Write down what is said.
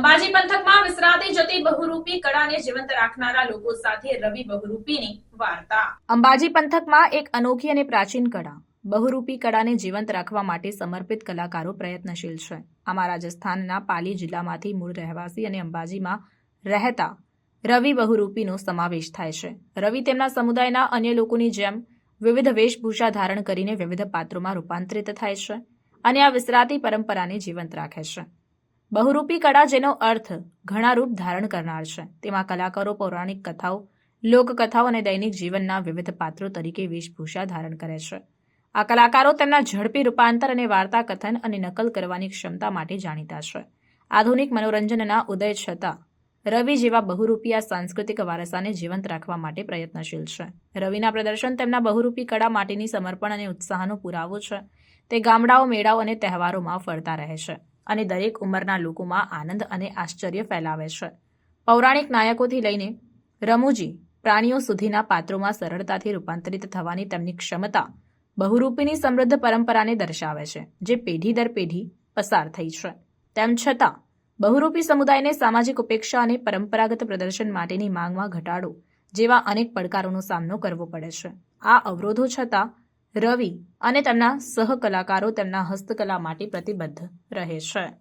અંબાજી પંથકમાં વિસરાતી જતી બહુરૂપી કળાને જીવંત રાખનારા લોકો સાથે રવિ બહુરૂપીની વાર્તા. અંબાજી પંથકમાં એક અનોખી અને પ્રાચીન કળા. બહુરૂપી કળાને જીવંત રાખવા માટે સમર્પિત કલાકારો પ્રયત્નશીલ છે. આમાં રાજસ્થાનના પાલી જિલ્લામાંથી મૂળ રહેવાસી અને અંબાજીમાં રહેતા રવિ બહુરૂપીનો સમાવેશ થાય છે. રવિ તેમના સમુદાયના અન્ય લોકોની જેમ વિવિધ વેશભૂષા ધારણ કરીને વિવિધ પાત્રોમાં રૂપાંતરિત થાય છે અને આ વિસરાતી પરંપરાને જીવંત રાખે છે. બહુરૂપી કળા જેનો અર્થ ઘણા રૂપ ધારણ કરનાર છે. તેમાં કલાકારો પૌરાણિક કથાઓ, લોકકથાઓ અને દૈનિક જીવનના વિવિધ પાત્રો તરીકે વેશભૂષા ધારણ કરે છે. આ કલાકારો તેમના ઝડપી રૂપાંતર અને વાર્તા કથન અને નકલ કરવાની ક્ષમતા માટે જાણીતા છે. આધુનિક મનોરંજનના ઉદય છતાં, રવિ જેવા બહુરૂપી આ સાંસ્કૃતિક વારસાને જીવંત રાખવા માટે પ્રયત્નશીલ છે. રવિના પ્રદર્શન તેમના બહુરૂપી કળા માટેની સમર્પણ અને ઉત્સાહનો પુરાવો છે. તે ગામડાઓ, મેળાઓ અને તહેવારોમાં ફરતા રહે છે. અને દરેક ઉંમરના લોકોમાં આનંદ અને આશ્ચર્ય ફેલાવે છે. પૌરાણિક નાયકોથી લઈને રમૂજી પ્રાણીઓ સુધીના પાત્રોમાં સરળતાથી રૂપાંતરિત થવાની તેમની ક્ષમતા બહુરૂપીની સમૃદ્ધ પરંપરાને દર્શાવે છે, જે પેઢી દર પેઢી પસાર થઈ છે. તેમ છતાં, બહુરૂપી સમુદાયને સામાજિક ઉપેક્ષા અને પરંપરાગત પ્રદર્શન માટેની માંગમાં ઘટાડો જેવા અનેક પડકારોનો સામનો કરવો પડે છે. આ અવરોધો છતાં રવિ અને તેમના સહકલાકારો તેમના હસ્તકલા માટે પ્રતિબદ્ધ રહે છે.